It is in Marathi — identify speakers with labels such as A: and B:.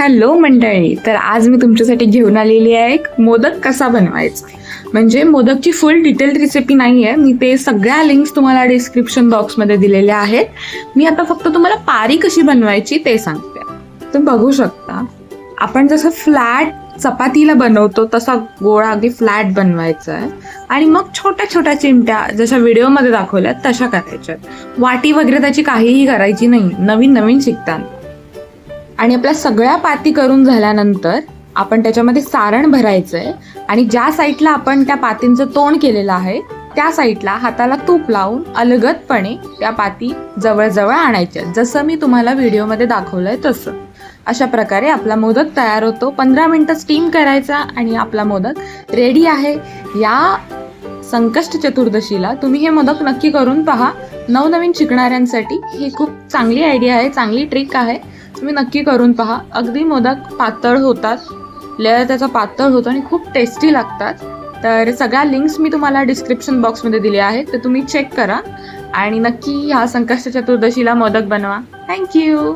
A: हॅलो मंडळी तर आज मी तुमच्यासाठी घेऊन आलेली आहे एक मोदक कसा बनवायचा. म्हणजे मोदकची फुल डिटेल रेसिपी नाही आहे मी ते सगळ्या लिंक्स तुम्हाला डिस्क्रिप्शन बॉक्समध्ये दिलेल्या आहेत. मी आता फक्त तुम्हाला पारी कशी बनवायची ते सांगते. तुम्ही बघू शकता आपण जसं फ्लॅट चपातीला बनवतो तसा गोळा अगदी फ्लॅट बनवायचा आहे. आणि मग छोट्या छोट्या चिमट्या जशा व्हिडिओमध्ये दाखवल्यात तशा करायच्या वाटी वगैरे त्याची काहीही करायची नाही नवीन नवीन शिकताना आणि आपल्या सगळ्या पाती करून झाल्यानंतर आपण त्याच्यामध्ये सारण भरायचं आहे आणि ज्या साईडला आपण त्या पातींचं तोंड केलेलं आहे त्या साईडला हाताला तूप लावून अलगदपणे त्या पाती जवळजवळ आणायच्या. जसं मी तुम्हाला व्हिडिओमध्ये दाखवलंय तसं. अशा प्रकारे आपला मोदक तयार होतो. पंधरा मिनटं स्टीम करायचा आणि आपला मोदक रेडी आहे. या संकष्ट चतुर्दशीला तुम्ही हे मोदक नक्की करून पहा. नवनवीन शिकणाऱ्यांसाठी ही खूप चांगली आयडिया आहे चांगली ट्रिक आहे. तुम्ही नक्की करून पहा. अगदी मोदक पातळ होतात. लेअर त्याचा पातळ होतो आणि खूप टेस्टी लागतात. तर सगळ्या लिंक्स मी तुम्हाला डिस्क्रिप्शन बॉक्समध्ये दिल्या आहेत. तर तुम्ही चेक करा. आणि नक्की ह्या संकष्ट चतुर्दशीला मोदक बनवा. थँक्यू